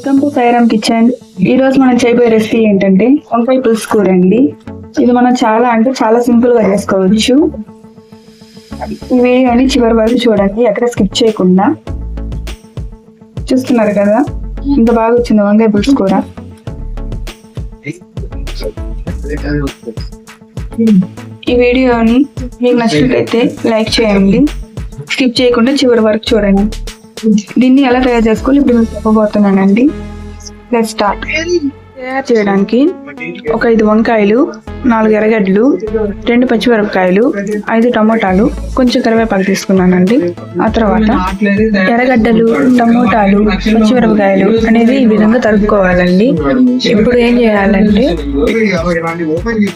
Welcome to Sairam kitchen. ఈ రోజు మనం చేయబోయే రెసిపీ ఏంటంటే వంకాయ పులుసు కూర అండి. ఇది మనం చాలా అంటే చాలా సింపుల్గా చేసుకోవచ్చు. ఈ వీడియోని చివరి వరకు చూడండి ఎక్కడ స్కిప్ చేయకుండా. చూస్తున్నారు కదా ఇంత బాగా వచ్చింది వంకాయ పులుసు కూర. ఈ వీడియోని మీకు నచ్చినట్లయితే లైక్ చేయండి. స్కిప్ చేయకుండా చివరి వరకు చూడండి. దీన్ని ఎలా తయారు చేసుకోవాలి? ఇప్పుడు మీకు చెప్పబోతున్నానండి. లెట్ స్టార్ట్ తయారు చేయడానికి ఒక ఐదు వంకాయలు నాలుగు ఎర్రగడ్డలు రెండు పచ్చిమిరపకాయలు ఐదు టమోటాలు కొంచెం కరివేపాకు తీసుకున్నానండి. ఆ తర్వాత ఎర్రగడ్డలు టమోటాలు పచ్చిమిరపకాయలు అనేది ఈ విధంగా తరుపుకోవాలండి. ఇప్పుడు ఏం చేయాలంటే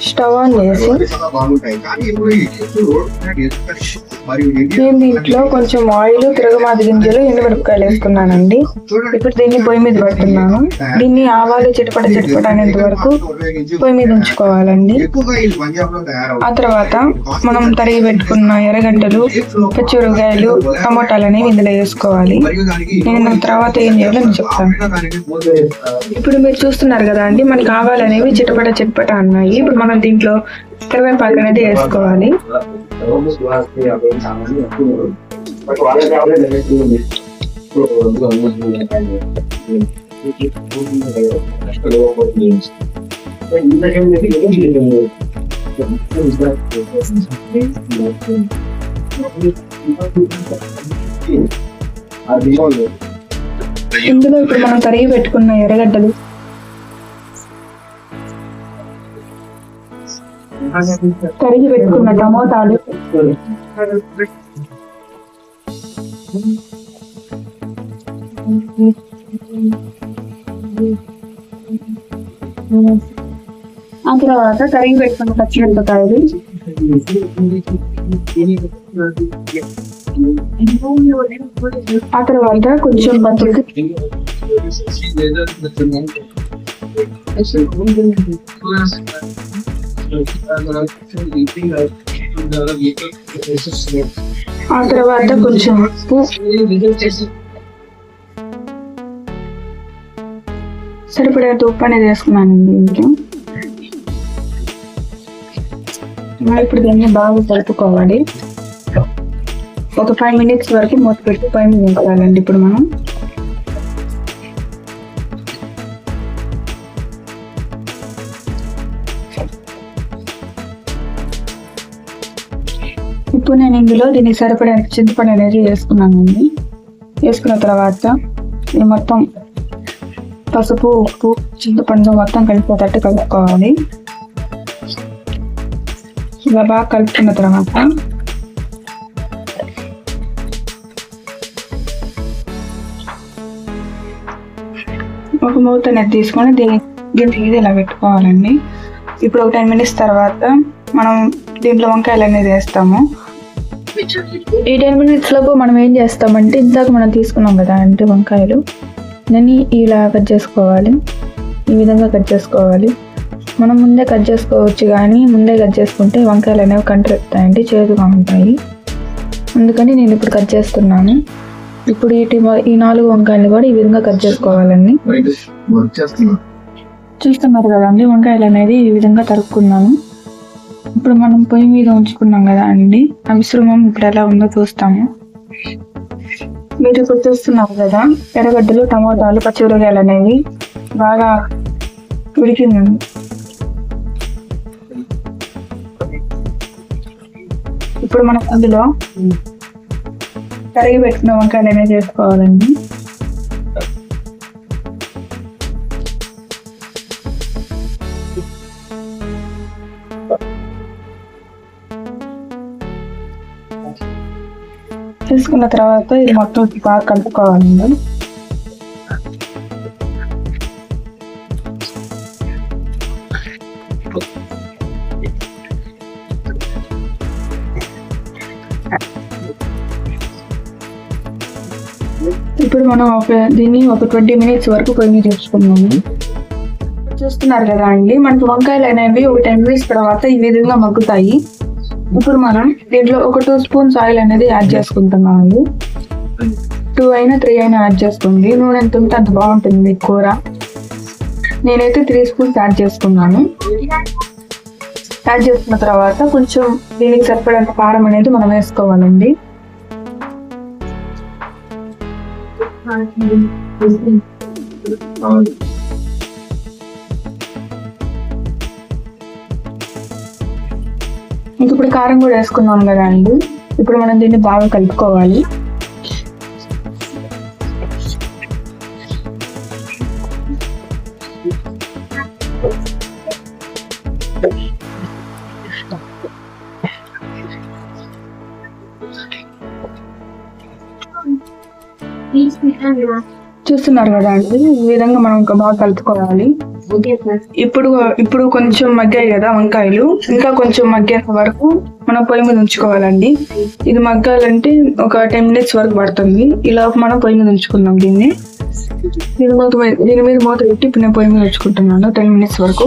స్టవ్ ఆన్ చేసి నేను దీంట్లో కొంచెం ఆయిల్ తిరగమాది గింజలు ఎండుమిరపకాయలు వేసుకున్నానండి. ఇప్పుడు దీన్ని పొయ్యి మీద పెడుతున్నాను. దీన్ని ఆవాలు చిటపట చిటపట అనేంత వరకు పొయ్యి మీద ఉంచుకోవాలండి. ఆ తర్వాత మనం తరిగి పెట్టుకున్న ఎర్రగడ్డలు టమోటాలు అనేవి ఇందులో వేసుకోవాలి. నేను తర్వాత ఏం చేయాలో నేను చెప్తాను. ఇప్పుడు మీరు చూస్తున్నారు కదా అండి మనకి ఆవాలు అనేవి చిటపట చిటపట అన్నాయి. ఇప్పుడు మనం దీంట్లో కరివేపాకు అనేది వేసుకోవాలి. ఇందులో ఇప్పుడు మనం కరిగి పెట్టుకున్న ఎర్రగడ్డలు. కరిగి పెట్టుకున్న టమోటాలు. ఆ తర్వాత తరిగి పెట్టుకున్న పచ్చిమిరపకాయలు ఆ తర్వాత కొంచెం పచ్చిమిరపకాయ ఆ తర్వాత కొంచెం ఉప్పు సరిపడేంత ఉప్పు అనేది వేసుకున్నానండి ఇంట్లో ఇప్పుడు దీన్ని బాగా కలుపుకోవాలి. ఒక ఫైవ్ మినిట్స్ వరకు మూత పెట్టి పైన ఉంచాలండి ఇప్పుడు మనం. ఇప్పుడు నేను ఇందులో దీనికి సరిపడే చింతపండు అనేది వేసుకున్నానండి. వేసుకున్న తర్వాత ఇది మొత్తం పసుపు ఉప్పు చింతపండు మొత్తం కలిపేటట్టు కలుపుకోవాలి. ఇలా బాగా కలుపుకున్న తర్వాత ఒక మూత అనేది తీసుకొని దీన్ని గింజకి ఇది ఇలా పెట్టుకోవాలండి. ఇప్పుడు ఒక టెన్ మినిట్స్ తర్వాత మనం దీంట్లో వంకాయలు అనేది వేస్తాము. ఈ టెన్ మినిట్స్లోపు మనం ఏం చేస్తామంటే ఇందాక మనం తీసుకున్నాం కదా అంటే వంకాయలు. దాన్ని ఇలా కట్ చేసుకోవాలి. ఈ విధంగా కట్ చేసుకోవాలి. మనం ముందే కట్ చేసుకోవచ్చు కానీ ముందే కట్ చేసుకుంటే వంకాయలు అనేవి కంటరెత్తాయండి చేదుగా ఉంటాయి. అందుకని నేను ఇప్పుడు కట్ చేస్తున్నాను. ఇప్పుడు వీటి ఈ నాలుగు వంకాయలు కూడా ఈ విధంగా కట్ చేసుకోవాలండి. చూస్తున్నారు కదండి వంకాయలు అనేది ఈ విధంగా తరుక్కున్నాను. ఇప్పుడు మనం పొయ్యి మీద ఉంచుకున్నాం కదా అండి ఆ మిశ్రమం ఇప్పుడు ఎలా ఉందో చూస్తాము. మీరు ఇప్పుడు చూస్తున్నారు కదా ఎర్రగడ్డలు టమోటాలు పచ్చిమిరకాయలు అనేవి బాగా ఉడికిందండి. ఇప్పుడు మనం అందులో కరిగి పెట్టిన వంకాయలు అనేది చేసుకోవాలండి తీసుకున్న తర్వాత ఇది మొత్తం బాగా కలుపుకోవాలండి. ఇప్పుడు మనం ఒక దీన్ని ఒక ట్వంటీ మినిట్స్ వరకు పొయ్యి చేసుకున్నాము చూస్తున్నారు కదా అండి మనకి వంకాయలు అనేవి ఒక టెన్ మినిట్స్ తర్వాత ఈ విధంగా మగ్గుతాయి. ఇప్పుడు మనం దీంట్లో ఒక టూ స్పూన్స్ ఆయిల్ అనేది యాడ్ చేసుకుంటున్నాం అండి టూ అయినా త్రీ అయినా యాడ్ చేసుకోండి. నూనె ఎంత ఉంటే అంత బాగుంటుంది మీ కూర. నేనైతే త్రీ స్పూన్స్ యాడ్ చేసుకున్నాను. యాడ్ చేసుకున్న తర్వాత కొంచెం దీనికి సరిపడంత కారం అనేది మనం వేసుకోవాలండి. ఇంక ఇప్పుడు కారం కూడా వేసుకున్నాం కదా అండి ఇప్పుడు మనం దీన్ని బాగా కలుపుకోవాలి. చూస్తున్నారు కదా అండి. ఈ విధంగా మనం ఇంకా బాగా కలుపుకోవాలి. ఇప్పుడు ఇప్పుడు కొంచెం మగ్గాయి కదా వంకాయలు. ఇంకా కొంచెం మగ్గేంత వరకు మనం పొయ్యి మీద ఉంచుకోవాలండి. ఇది మగ్గాలంటే ఒక టెన్ మినిట్స్ వరకు పడుతుంది. ఇలా మనం పొయ్యి మీద ఉంచుకుందాం దీన్ని. దీని మూత దీని మీద మూత పెట్టి ఇప్పుడు నేను పొయ్యి మీద ఉంచుకుంటున్నాను టెన్ మినిట్స్ వరకు.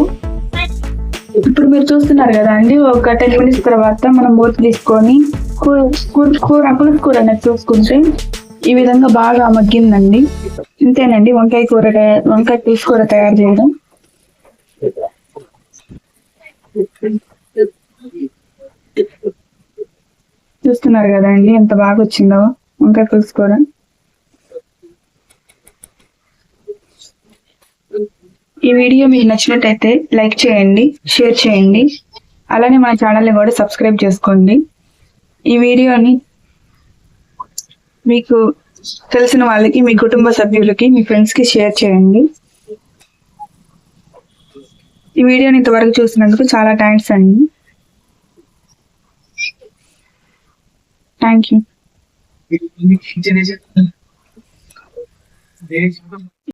ఇప్పుడు మీరు చూస్తున్నారు కదా అండి ఒక టెన్ మినిట్స్ తర్వాత మనం మూత తీసుకొని కూర కూర కూర అనేది చూసుకుంటే ఈ విధంగా బాగా మగ్గిందండి. ఇంతేనండి వంకాయ కూర వంకాయ పులుసు కూర తయారు చేయడం. చూస్తున్నారు కదా అండి ఎంత బాగా వచ్చిందో వంకాయ పులుసు కూర. ఈ వీడియో మీకు నచ్చినట్టయితే లైక్ చేయండి షేర్ చేయండి. అలానే మన ఛానల్ని కూడా సబ్స్క్రైబ్ చేసుకోండి. ఈ వీడియోని మీకు తెలిసిన వాళ్ళకి మీ కుటుంబ సభ్యులకి మీ ఫ్రెండ్స్కి షేర్ చేయండి ఈ వీడియోని ఇంతవరకు చూసినందుకు చాలా థ్యాంక్స్ అండి థ్యాంక్ యూ.